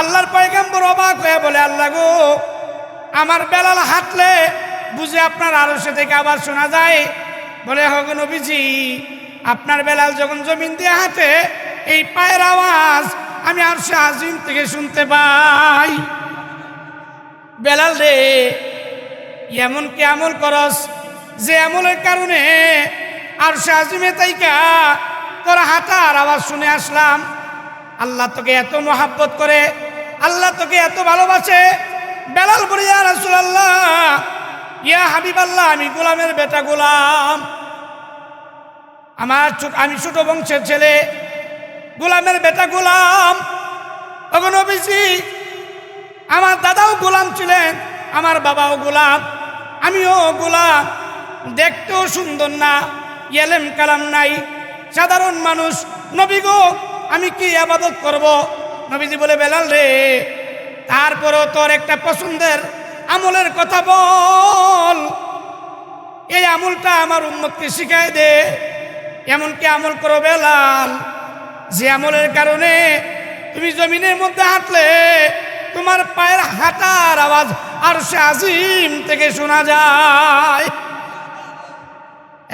আল্লাহর পয়গাম্বর অবাক হয়ে বলে, আল্লাহ গো, আমার বেলাল হাঁটলে বুঝে আপনার আরশে থেকে আবার শোনা যায়। বলে হগ নবীজি, আপনার বেলাল যখন জমিন দিয়ে হাঁটে, এই পায়ের আওয়াজ আমি আরশে আজিম থেকে শুনতে পাই। বেলাল রে, এমন কি আমল করস যে আমলের কারণে আর সে আজিমে তাইকা তোর হাঁটার আওয়াজ শুনে আসলাম? আল্লাহ তোকে এত মহাব্বত করে আল্লাহ তোকে এত ভালোবাসে। বেলাল বলে, ইয়া রাসূলুল্লাহ, ইয়া হাবিব আল্লাহ আমি গোলামের বেটা গোলাম। আমার ছোট আমি ছোট বংশের ছেলে, গোলামের বেটা গোলাম। ওগো নবীজি, আমার দাদাও গোলাম ছিলেন, আমার বাবাও গোলাম, আমিও গোলাম। দেখতেও সুন্দর না, এলেম কালাম নাই। সাধারণ মানুষ, নবী গো, আমি কি আবাদত করব? নবীজি বলে, বেলাল রে, তারপরও তোর একটা পছন্দের আমলের কথা বল। এই আমলটা আমার উন্মতকে শিখাই দে। এমনকি আমল করো বেলাল। যে আমলের কারণে তুমি জমিনের মধ্যে হাঁটলে, তোমার পায়ের হাঁটার আওয়াজ আর সে আজিম থেকে শোনা যায়।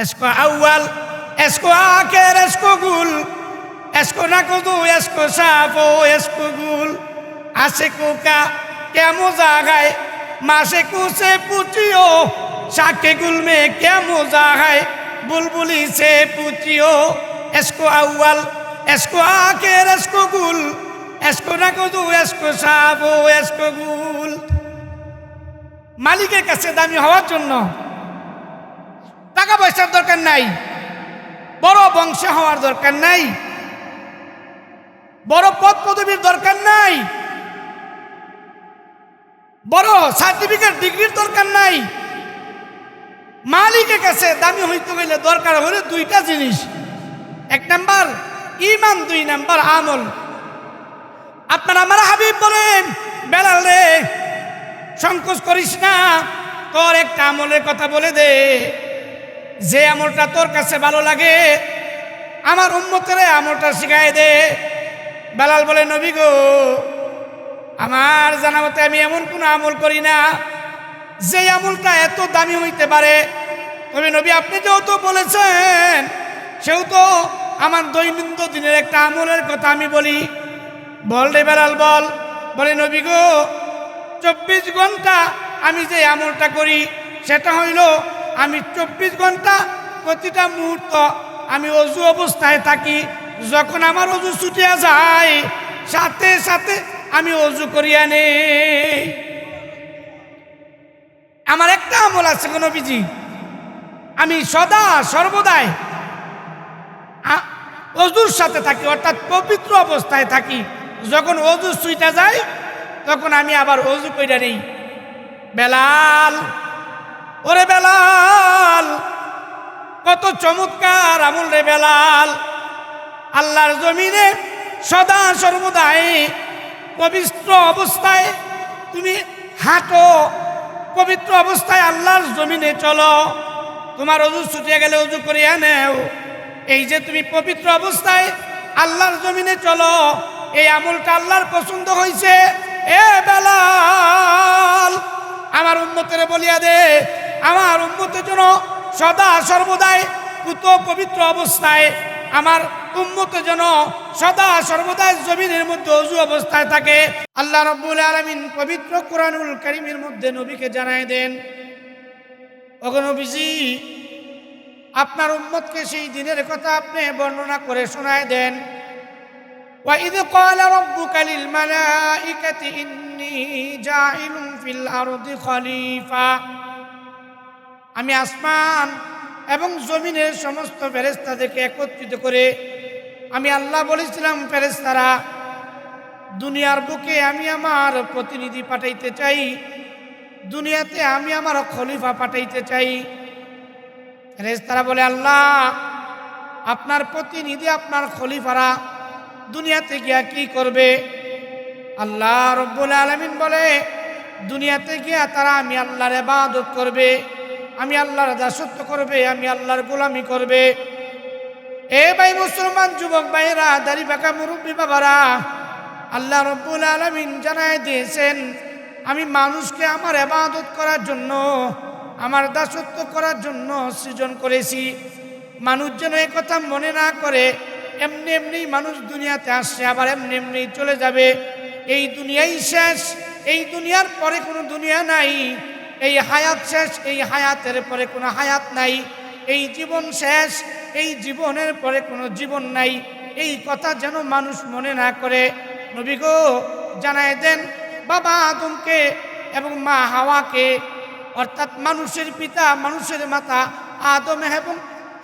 এসকো আউয়াল, এসকো আখের, এসকো গুল এসকো নাকদু, এসকো সাফো এসকো গুল। আসে কুকা, কেমো জাগায়? মাসে কুসে পুচিও শাকে গুল মে কেমো জাগায়? বুলবুলি সে পুচিও, এসকো আউয়াল, এসকো আখের, এসকো গুল। এসকো নাকদু, এসকো সাফো এসকো গুল। মালিকের কাছে দামি হওয়ার জন্য টাকা পয়সার দরকার নাই, বড় বংশে হওয়ার দরকার নাই। বড় পদ পদবীর দরকার নাই। বড় সার্টিফিকেট ডিগ্রির দরকার নাই। মালিকের কাছে দামি হইতে গেলে দরকার হলে দুইটা জিনিস। এক নাম্বার ইমান দুই নাম্বার, আমল। আপনার আমার হাবিব বলেন, বেলাল রে, সংকোচ করিস না, তোর একটা আমলের কথা বলে দে। যে আমলটা তোর কাছে ভালো লাগে, আমার উন্মতের আমলটা শিখাই দে। বেলাল বলে, নবী গো, আমার জানা মতে আমি এমন কোনো আমল করি না, যে আমলটা এত দামি হইতে পারে। তবে নবী, আপনি যেহেতু বলেছেন, সেহেতু আমার দৈনন্দিন দিনের একটা আমলের কথা আমি বলি। বল রে বেলাল, বল। বলে, নবী গো, চব্বিশ ঘণ্টা আমি যে আমলটা করি, সেটা হইল, আমি চব্বিশ ঘণ্টা প্রতিটা মুহূর্ত আমি অজু অবস্থায় থাকি যখন আমার অজু ছুটিয়া যায়, সাথে সাথে আমি অজু করিয়া নেই। আমার একটা আমল আছে কোনো বিজি আমি সদা সর্বদাই অজুর সাথে থাকি, অর্থাৎ পবিত্র অবস্থায় থাকি। যখন অজু সুইটা যায়, তখন আমি আবার অজু কইরা নেই। বেলাল, ওরে বেলাল, কত চমৎকার আমল রে বেলাল। আল্লাহর জমিনে সদা সর্বদাই পবিত্র অবস্থায়। তুমি হাঁটো, পবিত্র অবস্থায় আল্লাহর জমিনে চলো। তোমার অজু ছুটিয়ে গেলে অজু করিয়া নেও। এই যে তুমি পবিত্র অবস্থায় আল্লাহর জমিনে চলো, এই আমলটা আল্লাহর পছন্দ হয়েছে এ বেলাল, আমার উন্মতের বলিয়া দে, আমার উন্মতের জন্য সদা সর্বদাই পুত পবিত্র অবস্থায়। আমার উম্মত যেন সদা সর্বদাই জমিনের মধ্যে অজু অবস্থায় থাকে আল্লাহ রব্বুল আলমিন পবিত্র কোরআনুল করিমের মধ্যে নবীকে জানাই দেন অগনবীজি আপনার উম্মতকে সেই দিনের কথা আপনি বর্ণনা করে শোনায় দেন وإذ قال ربك للملائكة إني جاعل في الأرض خليفة আমি আসমান এবং জমিনের সমস্ত ফেরেস্তাদেরকে একত্রিত করে আমি আল্লাহ বলেছিলাম ফেরেস্তারা দুনিয়ার বুকে আমি আমার প্রতিনিধি পাঠাইতে চাই, দুনিয়াতে আমি আমার খলিফা পাঠাইতে চাই। ফেরেস্তারা বলে, আল্লাহ, আপনার প্রতিনিধি, আপনার খলিফারা দুনিয়াতে গিয়া কি করবে? আল্লাহ রব্বুল আলমিন বলে, দুনিয়াতে গিয়া তারা আমি আল্লাহর এবাদত করবে, আমি আল্লাহর দাসত্ব করবে, আমি আল্লাহর গোলামি করবে। এ ভাই মুসলমান যুবক ভাইরা দাড়ি বাঁকা মুরব্বী বাবারা, আল্লাহ রব্বুল আলমিন জানায় দিয়েছেন, আমি মানুষকে আমার এবাদত করার জন্য, আমার দাসত্ব করার জন্য সৃজন করেছি। মানুষ যেন কথা মনে না করে, এমনি এমনি মানুষ দুনিয়াতে আসছে, আবার এমনি এমনি চলে যাবে। এই দুনিয়াই শেষ, এই দুনিয়ার পরে কোনো দুনিয়া নাই, এই হায়াত শেষ, এই হায়াতের পরে কোনো হায়াত নাই। এই জীবন শেষ, এই জীবনের পরে কোনো জীবন নাই। এই কথা যেন মানুষ মনে না করে। নবী গো, জানায় দেন, বাবা আদমকে এবং মা হাওয়াকে, অর্থাৎ মানুষের পিতা, মানুষের মাতা আদম এবং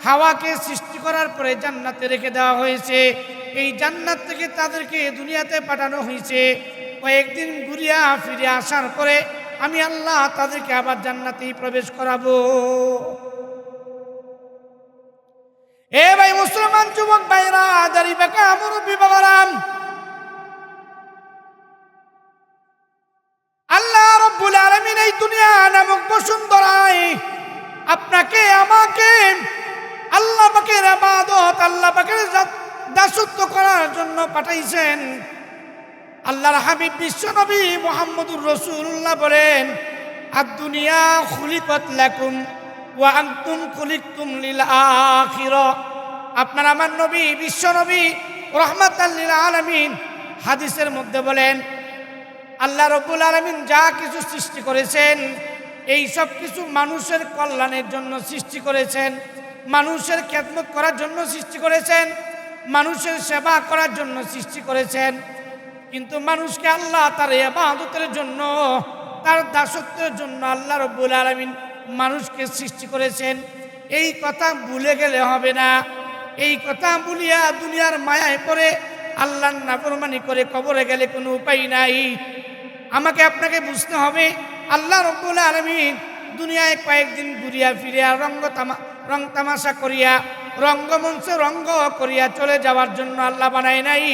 হাওয়াকে সৃষ্টি করার পরে জান্নাতে রেখে দেওয়া হয়েছে। এই জান্নাত থেকে তাদেরকে দুনিয়াতে পাঠানো হয়েছে। কয়েকদিন ঘুরিয়া ফিরে আসার পরে আমি আল্লাহ তাদেরকে আবার জান্নাতেই প্রবেশ করাবো। এ ভাই মুসলমান যুবক ভাইরা, দাড়ি বেকা মুরব্বী বাবারাম আল্লাহ রব্বুল আলমিন এই দুনিয়া নামক বসুন্ধরায় আপনাকে, আমাকে, আল্লাহ পাকের আবাদত আল্লাহ পাকের দাসত্ব করার জন্য পাঠাইছেন। আল্লাহর হাবিব বিশ্বনবী মোহাম্মদুর রসুল্লাহ বলেন আর দুনিয়া খুলিকত লাকুম ওয়া আনতুম খুলিকতুম লিল আখিরা। আপনার আমার নবী বিশ্বনবী রহমাতাল্লিল আলামিন হাদিসের মধ্যে বলেন, আল্লাহ রব্বুল আলমিন যা কিছু সৃষ্টি করেছেন, এই সব কিছু মানুষের কল্যাণের জন্য সৃষ্টি করেছেন, মানুষের খেদমত করার জন্য সৃষ্টি করেছেন, মানুষের সেবা করার জন্য সৃষ্টি করেছেন। কিন্তু মানুষকে আল্লাহ তার এবাদতের জন্য, তার দাসত্বের জন্য আল্লাহ রব্বুল আলমিন মানুষকে সৃষ্টি করেছেন, এই কথা ভুলে গেলে হবে না। এই কথা বলিয়া দুনিয়ার মায়ায় পড়ে আল্লাহর নাফরমানি করে কবরে গেলে কোনো উপায় নাই। আমাকে আপনাকে বুঝতে হবে, আল্লাহ রব্বুল আলমিন দুনিয়ায় কয়েকদিন ঘুরিয়া ফিরিয়া রঙ্গ তামা, রং তামাশা করিয়া রঙ্গমঞ্চ রঙ্গ করিয়া চলে যাওয়ার জন্য আল্লাহ বানায় নাই।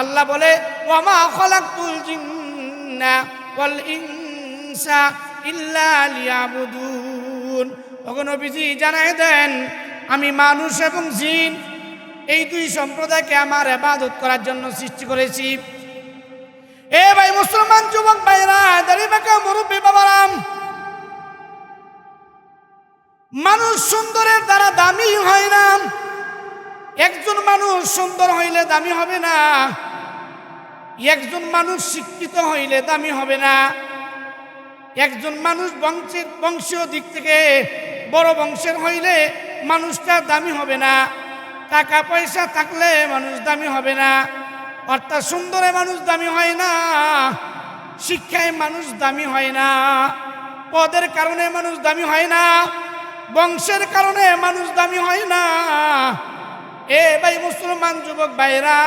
আল্লাহ বলে ওয়ামা খলাকুল জিন্না ওয়াল ইনসা জানায় দেন, আমি মানুষ এবং জিন, এই দুই সম্প্রদায়কে আমার এবাদত করার জন্য সৃষ্টি করেছি। এ ভাই মুসলমান যুবক ভাইরা, দাঁড়িয়ে মানুষ সুন্দরের দ্বারা দামি হয় না। একজন মানুষ সুন্দর হইলে দামি হবে না। একজন মানুষ শিক্ষিত হইলে দামি হবে না। একজন মানুষ বংশের, বংশীয় দিক থেকে বড় বংশের হইলে মানুষটা দামি হবে না। টাকা পয়সা থাকলে মানুষ দামি হবে না। অর্থাৎ সুন্দরে মানুষ দামি হয় না, শিক্ষায় মানুষ দামি হয় না। পদের কারণে মানুষ দামি হয় না, বংশের কারণে মানুষ দামি হয় না। এ ভাই মুসলমান যুবক ভাইরা,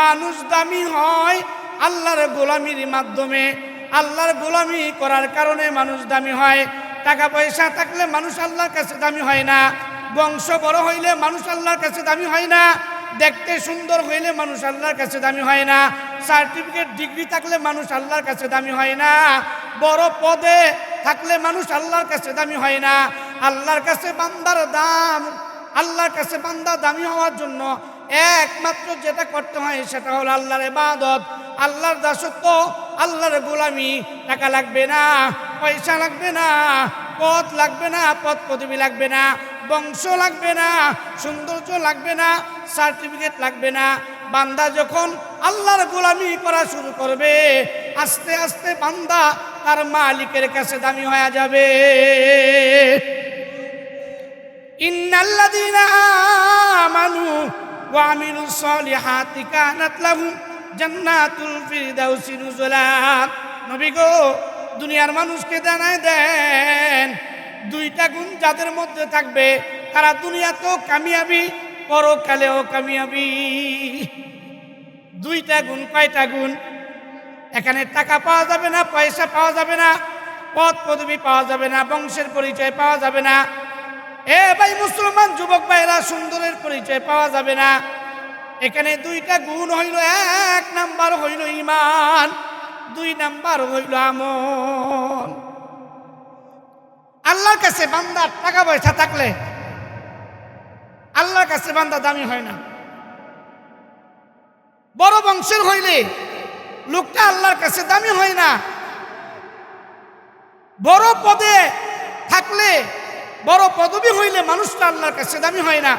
মানুষ দামি হয় আল্লাহর গোলামির মাধ্যমে। আল্লাহর গোলামি করার কারণে মানুষ দামি হয়। টাকা পয়সা থাকলে মানুষ আল্লাহর কাছে দামি হয় না। বংশ বড় হইলে মানুষ আল্লাহর কাছে দামি হয় না। দেখতে সুন্দর হইলে মানুষ আল্লাহর কাছে দামি হয় না। সার্টিফিকেট, ডিগ্রি থাকলে মানুষ আল্লাহর কাছে দামি হয় না। বড় পদে থাকলে মানুষ আল্লাহর কাছে দামি হয় না। আল্লাহর কাছে বান্দার দাম, আল্লাহর কাছে বান্দা দামি হওয়ার জন্য একমাত্র যেটা করতে হয় সেটা হলো আল্লাহর ইবাদত, আল্লাহর দাসত্ব, আল্লাহর গোলামি। টাকা লাগবে না, পয়সা লাগবে না, পথ লাগবে না পদ পদবি লাগবে না, বংশ লাগবে না, সৌন্দর্য লাগবে না সার্টিফিকেট লাগবে না। বান্দা যখন আল্লাহর গোলামি করা শুরু করবে, আস্তে আস্তে বান্দা তার মালিকের কাছে দামি হয়ে যাবে। ইন্নাল্লাযীনা আমানু আমিলুস সলিহাতি কানাত লাহুম জান্নাতুল ফিরদাউসি নুজুলা। নবী গো, দুনিয়ার মানুষকে জানায় দেন, দুইটা গুণ যাদের মধ্যে থাকবে, তারা দুনিয়াতেও কামিয়াবি, পরকালেও কামিয়াবি। দুইটা গুণ, কয়টা গুণ? এখানে টাকা পাওয়া যাবে না, পয়সা পাওয়া যাবে না, পদ পদবি পাওয়া যাবে না, বংশের পরিচয় পাওয়া যাবে না। এ ভাই মুসলমান যুবক ভাইরা, সুন্দরের পরিচয় পাওয়া যাবে না। এখানে দুইটা গুণ হইল, এক নাম্বার হইল ইমান দুই নাম্বার হইল আমল। আল্লাহর কাছে বান্দার টাকা পয়সা থাকলে, আল্লাহর কাছে বান্দা দামি হয় না। বড় বংশের হইলে লোকটা আল্লাহর কাছে দামি হয় না। বড় পদে থাকলে বড় পদবি হইলে মানুষটা আল্লাহর কাছে দামি হয় না।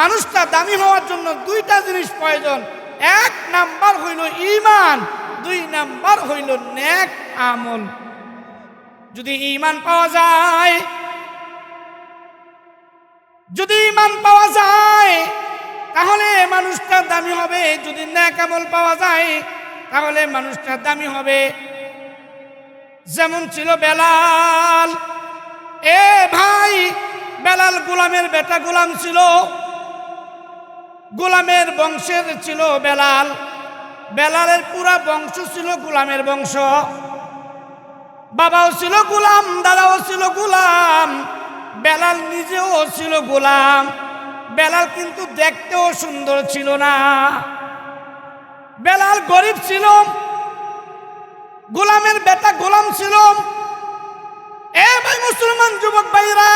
মানুষটা দামি হওয়ার জন্য দুইটা জিনিস প্রয়োজন। এক নাম্বার হইল ইমান দুই নাম্বার হইল ন্যাক আমল। যদি ইমান পাওয়া যায়, যদি ইমান পাওয়া যায়, তাহলে মানুষটা দামি হবে। যদি ন্যাক আমল পাওয়া যায়, তাহলে মানুষটা দামি হবে। যেমন ছিল বেলাল এ ভাই, বেলাল গোলামের বেটা গোলাম ছিল। গোলামের বংশের ছিল বেলাল। বেলালের পুরা বংশ ছিল গোলামের বংশ। বাবাও ছিল গোলাম, দাদাও ছিল গোলাম, বেলাল নিজেও ছিল গোলাম। বেলাল কিন্তু দেখতেও সুন্দর ছিল না। বেলাল গরিব ছিল। গোলামের বেটা গোলাম ছিল। এ ভাই মুসলমান যুবক ভাইরা,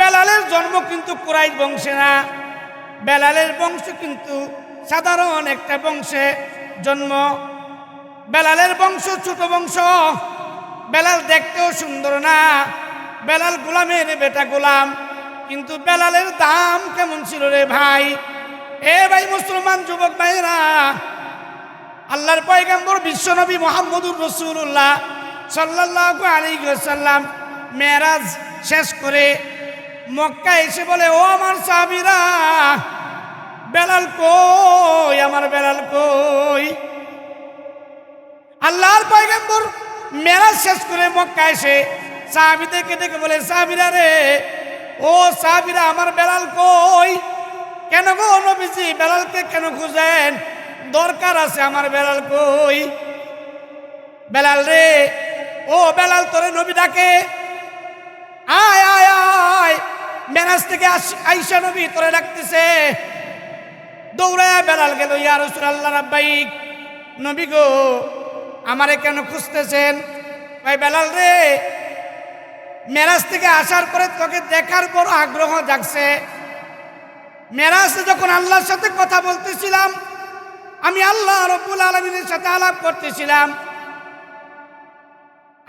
বেলালের জন্ম কিন্তু কুরাই বংশে না। বেলালের বংশ কিন্তু সাধারণ একটা বংশে জন্ম। বেলালের বংশ ছোট বংশ, বেলাল দেখতেও সুন্দর না। বেলাল গোলামের বেটা গোলাম, কিন্তু বেলালের দাম কেমন ছিল রে ভাই? এ ভাই মুসলমান যুবক ভাইরা, আল্লাহর পয়গাম্বর বিশ্বনবী মোহাম্মদুর রসুল্লাহ সাল্লাহ আলী সাল্লাম মেরাজ শেষ করে মক্কা এসে বলে, ও আমার সাবিরা বেলাল কই? আমার বেলাল কই? আল্লাহর পয়গাম্বর মেরাজ শেষ করে মক্কা এসে সাহাবিদেরকে ডেকে বলে সাহাবিরা রে, ও সাহাবিরা আমার বেলাল কই? কেন গো নবীজি, বেলালকে কেন খুঁজেন? দরকার আছে আমার বেলাল কই? বেলাল রে ও বেলাল, তোরে নবী ডাকে। আয় আয় আয়। মেরাজ থেকে আইসা নবী, তোরে ডাকতেছে। দৌড়ায় বেলাল গেল, ইয়া রসুল আল্লাহ রাব্বাইক, নবী গো, আমারে কেন খুঁজতেছেন? ভাই বেলাল রে, মেরাজ থেকে আসার পরে তোকে দেখার বড় আগ্রহ জাগছে। মেরাজে যখন আল্লাহর সাথে কথা বলতেছিলাম, আমি আল্লাহ রব্বুল আলমিনের সাথে আলাপ করতেছিলাম।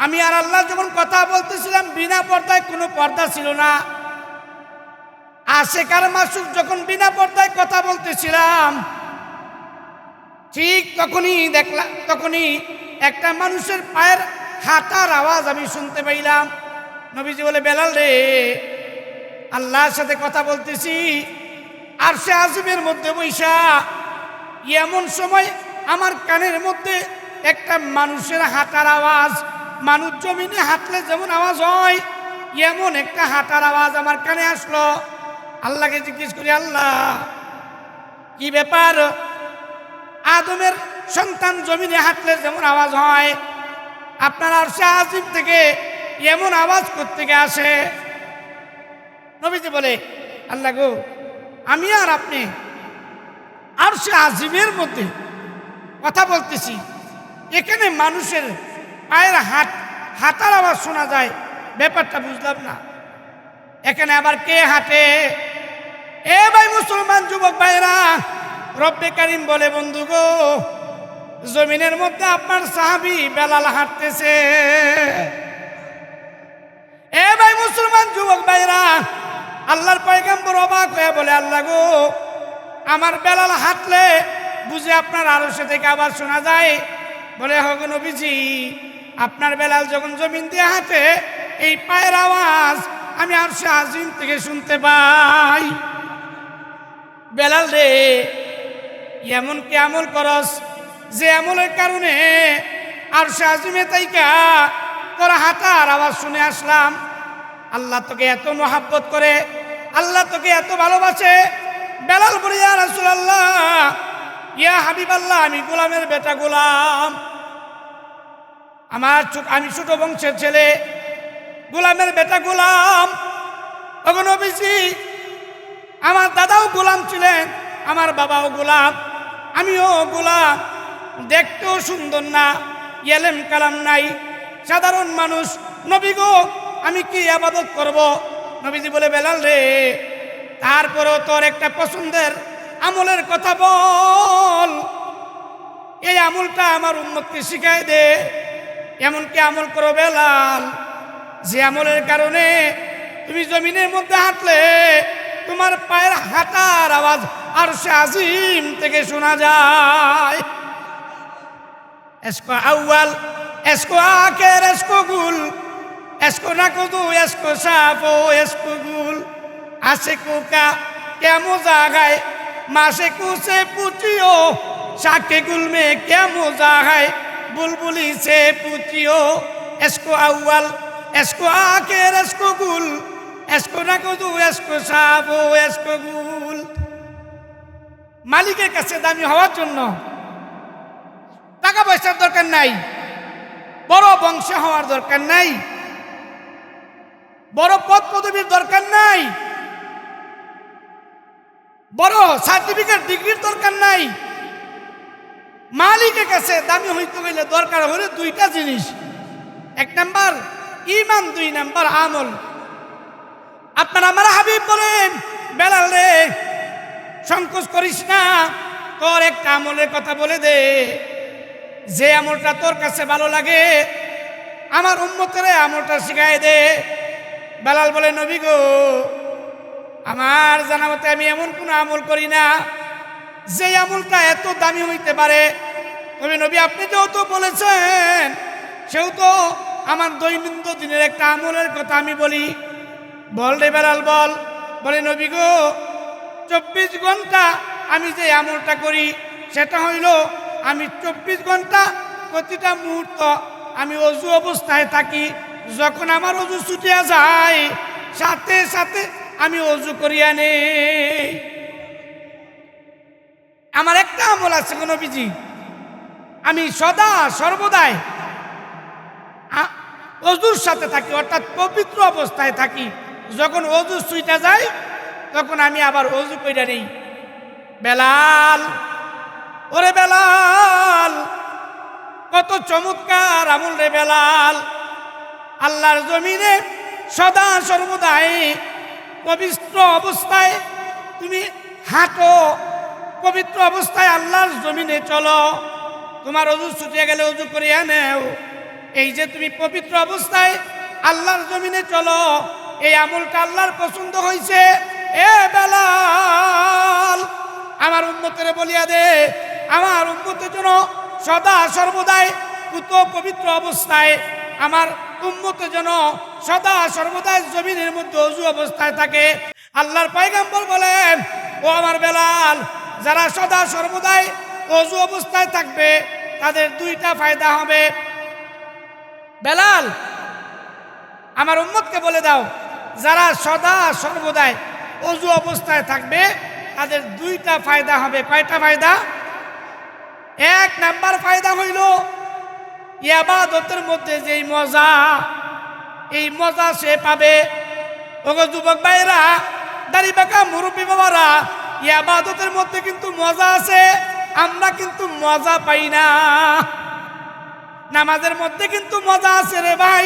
আমি আর আল্লাহ যখন কথা বলতেছিলাম, বিনা পর্দায় কোনো পর্দা ছিল না। আশেকার মাসুক যখন বিনা পর্দায় কথা বলতেছিলাম, ঠিক তখনই দেখলাম তখনই একটা মানুষের পায়ের হাঁটার আওয়াজ আমি শুনতে পাইলাম। নবীজি বলে, বেলাল রে, আল্লাহর সাথে কথা বলতেছি। আর সে আজিমের মধ্যে বৈশা, এমন সময় আমার কানের মধ্যে একটা মানুষের হাঁটার আওয়াজ মানুষ জমিনে হাঁটলে যেমন আওয়াজ হয়, এমন একটা হাঁটার আওয়াজ আমার কানে আসলো। আল্লাহকে জিজ্ঞেস করি, আল্লাহ, কি ব্যাপার? আদমের সন্তান জমিনে হাঁটলে যেমন আওয়াজ হয়, আপনার আর সে আজিম থেকে এমন আওয়াজ থেকে আসে? নবীজি বলে, আল্লাহ গো, আমি আর আপনি আর সে আজিমের মধ্যে কথা বলতেছি। এখানে মানুষের পায়ের হাত, হাতার আওয়াজ শোনা যায়। ব্যাপারটা বুঝলাম না। এখানে আবার কে হাঁটে? এ ভাই মুসলমান যুবক ভাইরা রব্বে কারিম বলে, বন্ধু গো, জমিনের মধ্যে আপনার সাহাবি বেলাল হাঁটতেছে। এ ভাই মুসলমান যুবক ভাইরা আল্লাহর পয়গাম্বর অবাক হয়ে বলে, আল্লাহ গো, আমার বেলাল হাঁটলে বুঝে আপনার আরশে থেকে আবার শোনা যায়। বলে, হগ নবীজি আপনার বেলাল যখন জমিন দিয়ে হাঁটে, এই পায়ের আওয়াজ আমি আর সে আজিম থেকে শুনতে পাই। বেলাল রে, এমন কি আমল করস যে আমলের কারণে আর সে আজিমে তাইকা তোর হাঁটার আওয়াজ শুনে আসলাম? আল্লাহ তোকে এত মহাব্বত করে, আল্লাহ তোকে এত ভালোবাসে। বেলাল বলে, ইয়া রাসূলুল্লাহ, ইয়া হাবিব আল্লাহ আমি গোলামের বেটা গোলাম। আমার আমি ছোট বংশের ছেলে, গোলামের বেটা গোলাম। তখন নবীজি আমার দাদাও গোলাম ছিলেন, আমার বাবাও গোলাম, আমিও গোলাম। দেখতেও সুন্দর না, এলেম কালাম নাই, সাধারণ মানুষ। নবী গো, আমি কি আবাদত করব? নবীজি বলে, বেলাল রে, তারপরেও তোর একটা পছন্দের আমলের কথা বল। এই আমলটা আমার উন্মতকে শিখাই দে। এমনকি আমল করো বেলাল। যে আমলের কারণে তুমি জমিনের মধ্যে হাঁটলে, তোমার পায়ের হাঁটার আওয়াজ আর সে আজিম থেকে শোনা যায়। এসকো আউয়াল, এসকো আখের, এসকো গুল, এসকো নাকুদু, এসকো সাফো, এসকো গুল। আসে কুকা, কেমো জাগায়, মাসে কুসে পুচিও শাকে গুল মে কেমো জাগায়। বুলবুলি সে পুচিও। এসকো আউয়াল, এসকো আখের, এসকো গুল, এসকো নাকুদু এসকো সাফো এসকো গুল। মালিকের কাছে দামি হওয়ার জন্য টাকা পয়সার দরকার নাই, বড় বংশ হওয়ার দরকার নাই, বড় পদ পদবীর দরকার নাই, বড় সার্টিফিকেট ডিগ্রির দরকার নাই। মালিকের কাছে দামি হইতে গেলে দরকার হলে দুইটা জিনিস। এক নাম্বার ইমান দুই নাম্বার, আমল। আপনার আমার হাবিব বলেন, বেলাল রে, সংকোচ করিস না, তোর একটা আমলের কথা বলে দে। যে আমলটা তোর কাছে ভালো লাগে, আমার উন্মতের আমলটা শিখাই দে। বেলাল বলে, নবী গো, আমার জানা মতে আমি এমন কোনো আমল করি না যে আমলটা এত দামি হইতে পারে? তবে নবী, আপনি যেহেতু বলেছেন, সেহেতু আমার দৈনন্দিন দিনের একটা আমলের কথা আমি বলি। বল রে বেলাল, বল। বলে, নবী গো, চব্বিশ ঘণ্টা আমি যে আমলটা করি, সেটা হইল আমি চব্বিশ ঘণ্টা প্রতিটা মুহূর্ত আমি অজু অবস্থায় থাকি। যখন আমার অজু ছুটিয়া যায়, সাথে সাথে আমি অজু করিয়া নেই। আমার একটা আমল আছে কোনো বিজি আমি সদা সর্বদাই অজুর সাথে থাকি, অর্থাৎ পবিত্র অবস্থায় থাকি। যখন অজু সুইটা যায়, তখন আমি আবার অজু কইরা নেই। বেলাল, ওরে বেলাল, কত চমৎকার আমল রে বেলাল। আল্লাহর জমিনে সদা সর্বদাই পবিত্র অবস্থায় তুমি হাঁটো। পবিত্র অবস্থায় আল্লাহর জমিনে চলো। তোমার অজু ছুটিয়ে গেলে অজু করিয়া নেও। এই যে তুমি পবিত্র অবস্থায় আল্লাহর জমিনে চলো, এই আমলটা আল্লাহর পছন্দ হয়েছে এ বেলাল, আমার উন্মতের বলিয়া দে, আমার উন্মতের জন্য সদা সর্বদাই পুত পবিত্র অবস্থায়, আমার উন্মত যেন সদা সর্বদাই জমিনের মধ্যে অজু অবস্থায় থাকে। আল্লাহর পাইগাম্বর বলেন, ও আমার বেলাল যারা সদা সর্বদাই অজু অবস্থায় থাকবে, তাদের দুইটা ফায়দা হবে। বেলাল, আমার উম্মতকে বলে দাও, যারা সদা সর্বদাই অজু অবস্থায় থাকবে, তাদের দুইটা ফায়দা হবে। কয়টা ফায়দা? এক নাম্বার ফায়দা হইল ইয়াবাদতের মধ্যে যেই মজা, এই মজা সে পাবে। ওগো যুবক ভাইরা দাড়ি বাঁকা মুরব্বী বাবারা ইয়াবাদতের মধ্যে কিন্তু মজা আছে, আমরা কিন্তু মজা পাই না। নামাজের মধ্যে কিন্তু মজা আছে রে ভাই,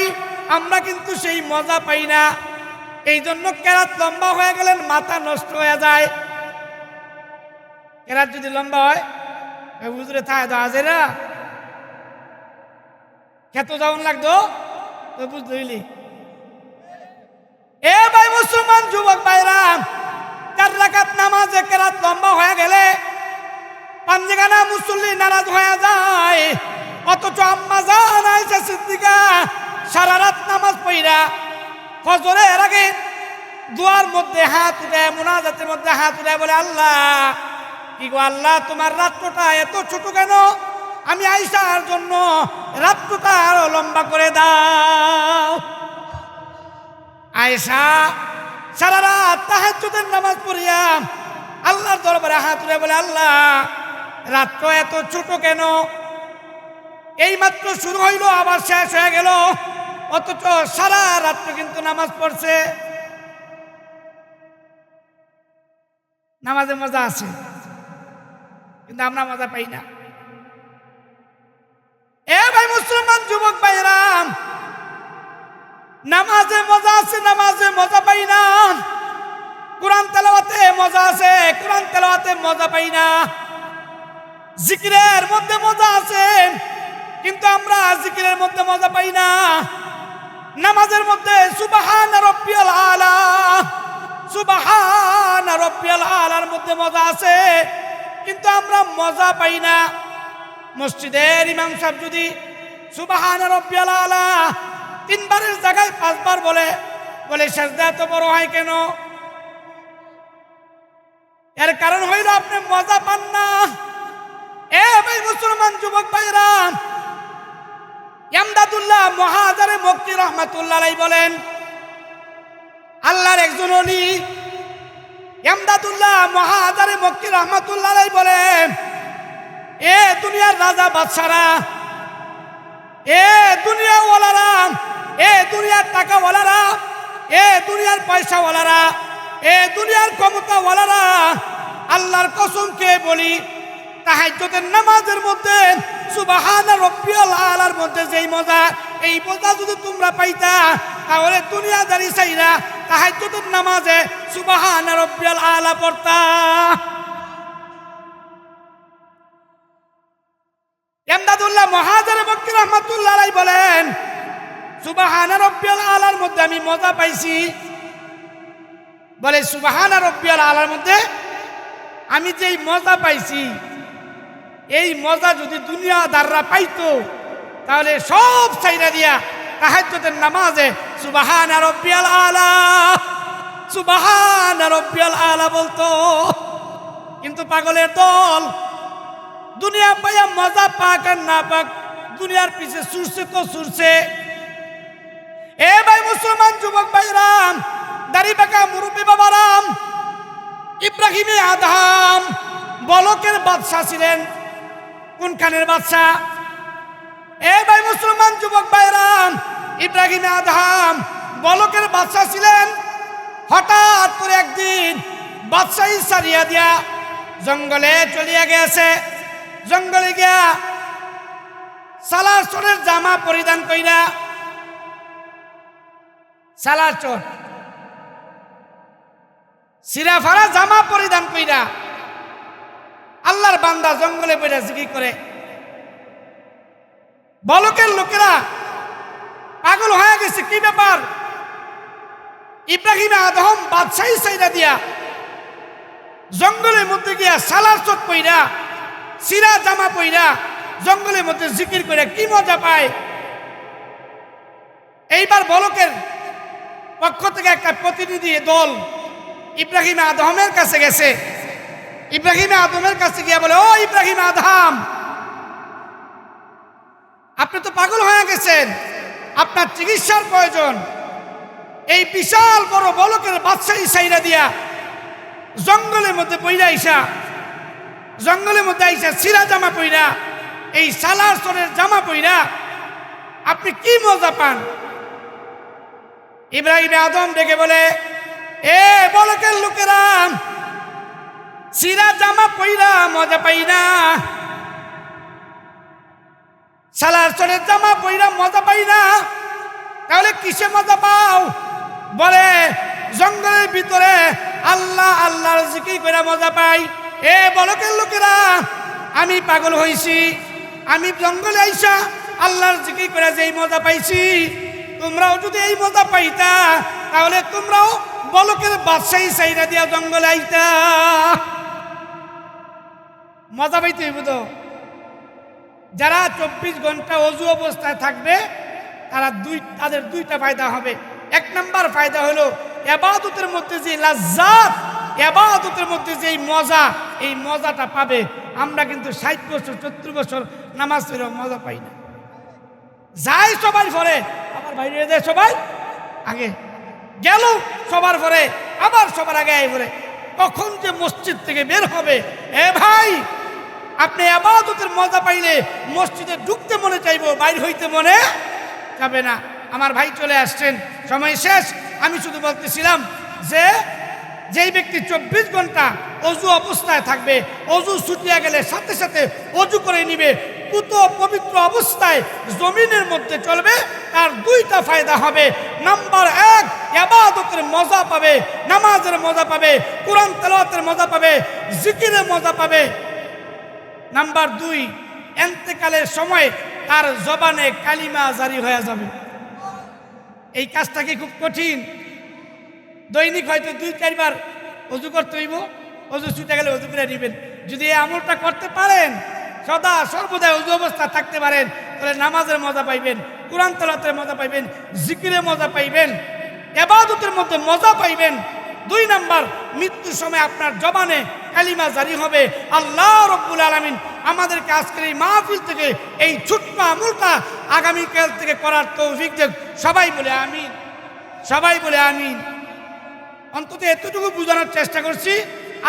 আমরা কিন্তু সেই মজা পাই না। এই জন্য কেরাত লম্বা হয়ে গেলেন, মাথা নষ্ট হয়ে যায়। কেরাত যদি লম্বা হয় হুজুরে থায় তো আজে না। খেত যাওন লাগতো, তো বুঝতে হইলি। এ ভাই মুসলমান, যুবক ভাইরাম চার রাকাত নামাজে কেরাত লম্বা হয়ে গেলে পাঞ্জেগানা মুসল্লি নারাজ হয়ে যায়। অথচ আম্মা জান সিদ্দিকা সারা রাত নামাজ পড়া ফজরের আগে দুয়ার মধ্যে হাত উঠে মুনাজাতের মধ্যে হাত উঠে বলে, আল্লাহ, কি গো আল্লাহ, তোমার রাত্রটা এত ছোট কেন? আমি আইসার জন্য রাত্রটা আরও লম্বা করে দাও। আয়েশা সারা রাত তাহাজ্জুদের নামাজ পড়িয়া আল্লাহর দরবারে হাত তুলে বলে, আল্লাহ রাত্র এত ছোট কেন? এই মাত্র শুরু হইল, আবার শেষ হয়ে গেল। অথচ সারা রাত্র কিন্তু নামাজ পড়ছে। নামাজে মজা আছে, কিন্তু আমরা মজা পাই না। এ ভাই মুসলমান, যুবক ভাইরাম নামাজে মজা আছে, নামাজে মজা পাই না। কোরআন তেলাওয়াতে মজা আছে, কোরআন তেলাওয়াতে মজা পাই না। জিকিরের মধ্যে মজা আছে, কিন্তু আমরা জিকিরের মধ্যে মজা পাই না। নামাজের মধ্যে সুবাহান রব্বিয়াল আলা, সুবাহান রব্বিয়াল আলার মধ্যে মজা আছে, কিন্তু আমরা মজা পাই না। মসজিদের ইমাম সাহেব যদি সুবাহান রব্বিয়াল আলা তিনবারের জায়গায় পাঁচবার বলে বলে, সেজদা এত বড় হয় কেন? এর কারণ হইল আপনি মজা পান না। এ ভাই মুসলমান যুবক ভাইরা, ইয়ামদাদুল্লাহ মহাজারে মক্কি রহমাতুল্লাহ বলেন, আল্লাহর একজন অলি ইয়ামদাদুল্লাহ মহাজারে মক্কি রহমাতুল্লাহ বলেন, এ দুনিয়ার রাজা বাদশারা এ দুনিয়া ওয়ালারা এ দুনিয়ার টাকা ওয়ালারা এ দুনিয়ার পয়সা ওয়ালারা এ দুনিয়ার ক্ষমতা ওয়ালারা আল্লাহর কসম কে বলি, তাহাজ্জুদের নামাজের মধ্যে সুবাহান রব্বিয়াল আলার মধ্যে যেই মজা, এই মজা যদি তোমরা পাইতা, তাহলে দুনিয়াদারি চাইরা তাহাজ্জুদের নামাজে সুবাহান রব্বিয়াল আলা পড়তা। এমদাদুল্লাহ মহাজার বক্কি রহমতুল্লাহ বলেন, সুবাহানা রব্বিয়াল আলার মধ্যে আমি মজা পাইছি। বলে, সুবাহানা রব্বিয়াল আলার মধ্যে আমি যেই মজা পাইছি, এই মজা যদি দুনিয়াদাররা পাইতো, তাহলে সব চাইরা দিয়া তাহাজ্জুদের নামাজে সুবাহানা রব্বিয়াল আলা, সুবাহানা রব্বিয়াল আলা বলতো। কিন্তু পাগলের দল দুনিয়া পাইয়া মজা পাক আর না পাক, দুনিয়ার পিছে সুরছে তো সুরছে। এ ভাই মুসলমান যুবক ভাইরাম, দাড়ি বাঁকা মুরব্বী বাবারাম, ইব্রাহিমে আদাম বলকের বাদশাহ ছিলেন। কোনখানের বাদশাহ? এ ভাই মুসলমান যুবক ভাইরাম, ইব্রাহিমে আদাম বলকের বাদশাহ ছিলেন। হঠাৎ করে একদিন বাদশাহী সারিয়া দিয়া জঙ্গলে চলিয়া গেছে জঙ্গলে গিয়া সালার চোরের জামা পরিধান কইরা, সালার চোর, সিরাফারা জামা পরিধান কইরা আল্লাহর বান্দা জঙ্গলে বেড়ে জিকি করে। বলকের লোকেরা পাগল হয়ে গেছে, কি ব্যাপার? ইব্রাহিম আদম বাদশাহী সাইরা দিয়া জঙ্গলের মধ্যে গিয়া সালার চোট পইরা সিরা জামা পইরা জঙ্গলের মধ্যে জিকির করে কি মজা পায়? এইবার বলকের পক্ষ থেকে একটা প্রতিনিধি দল ইব্রাহিম আদমের কাছে গেছে। ইব্রাহিম আদমের কাছে গিয়ে বলে, ও ইব্রাহিম আদম, আপনি তো পাগল হয়ে গেছেন। আপনার চিকিৎসার প্রয়োজন। এই বিশাল বড় বলকের বাদশাহী সাইরা দিয়া জঙ্গলের মধ্যে পইরা আইসা জঙ্গলের মধ্যে আইসা সিরা জামা পইরা, এই সালার সরের জামা পইরা, আপনি কি মজা পান? ইব্রাহিম আদম ডেকে বলে, এ বলকের লোকেরা সিরা জামা পইরা মজা পাই না। সালার সরের জামা পইরা মজা পাই না। তাহলে কিসে মজা পাও? বলে, জঙ্গলের ভিতরে আল্লাহ আল্লাহর জিকির করে মজা পাই। এ বলকের লোকেরা, আমি পাগল হইছি, আমি জঙ্গলে আইসা আল্লাহর জিকির করে যেই মজা পাইছি। তোমরাও যদি এই মজা পাইতা, তাহলে তোমরাও বলকের বাদশাহী সাইরা দিয়া জঙ্গলে আইতা। মজা পাইতে হইব তো? যারা চব্বিশ ঘণ্টা অজু অবস্থায় থাকবে, তারা দুই, তাদের দুইটা ফায়দা হবে। এক নাম্বার ফায়দা হলো, এবাদতের মধ্যে যে লাজ্জাত এবাদতের মধ্যে যে মজা, এই মজাটা পাবে, আমরা কিন্তু ষাট বছর চতুর বছর নামাজ পড়েও মজা পাই না। যাই সবার পরে আবার বাইরে দেয় সবাই, আগে গেল সবার পরে আবার সবার আগে আই পরে কখন যে মসজিদ থেকে বের হবে, এ ভাই, আপনি আবাদতের মজা পাইলে মসজিদে ঢুকতে মনে চাইব, বাইর হইতে মনে যাবে না। আমার ভাই চলে আসছেন, সময় শেষ, আমি শুধু বলতেছিলাম যে যেই ব্যক্তি চব্বিশ ঘণ্টা অজু অবস্থায় থাকবে, অজু ছুটিয়া গেলে সাথে সাথে অজু করে নিবে, পুত পবিত্র অবস্থায় জমিনের মধ্যে চলবে, তার দুইটা ফায়দা হবে। নাম্বার এক এবাদতের মজা পাবে, নামাজের মজা পাবে, কোরআন তেলাওয়াতের মজা পাবে, জিকিরের মজা পাবে। নাম্বার দুই, এন্তেকালের সময় তার জবানে কালিমা জারি হয়ে যাবে। এই কাজটা কি খুব কঠিন? দৈনিক হয়তো দুই, চারবার অজু করতে হইব। অজু ছুটে গেলে অজু করে নেবেন। যদি এই আমলটা করতে পারেন, সদা সর্বদাই অজু অবস্থা থাকতে পারেন, তাহলে নামাজের মজা পাইবেন, কোরআন তলাতের মজা পাইবেন জিকিরে মজা পাইবেন, এবাদতের মধ্যে মজা পাইবেন। দুই নাম্বার মৃত্যুর সময় আপনার জবানে কালিমা জারি হবে। আল্লাহ রব্বুল আলমিন আমাদেরকে আজকের এই মাহফিল থেকে এই ছোট্ট আমলটা আগামীকাল থেকে করার তৌফিক দেখ সবাই বলে আমিন। সবাই বলে আমিন। অন্তত এতটুকু বোঝানোর চেষ্টা করছি,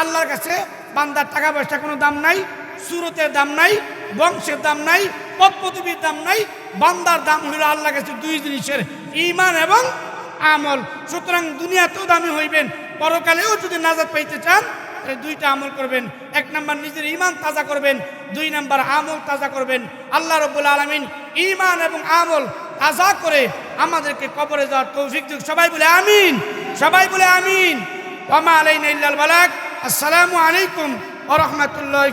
আল্লাহর কাছে বান্দার টাকা পয়সা কোনো দাম নাই, সুরতের দাম নাই, বংশের দাম নাই পদপতিবির দাম নাই, বান্দার দাম হইল আল্লাহর কাছে দুই জিনিসের ইমান এবং আমল। সুতরাং দুনিয়াতেও দামি হইবেন, পরকালেও যদি নাজাদ পাইতে চান দুইটা আমল করবেন, এক নাম্বার নিজের ইমান তাজা করবেন, দুই নাম্বার আমল তাজা করবেন। আল্লাহ রব্বুল আলমিন ইমান এবং আমল তাজা করে আমাদেরকে কবরে যাওয়ার তৌফিক দিক। সবাই বলে আমিন, সবাই বলে আমিন। ওমা আলাইনা আসসালামু আলাইকুম ওরহমতুল্লাহ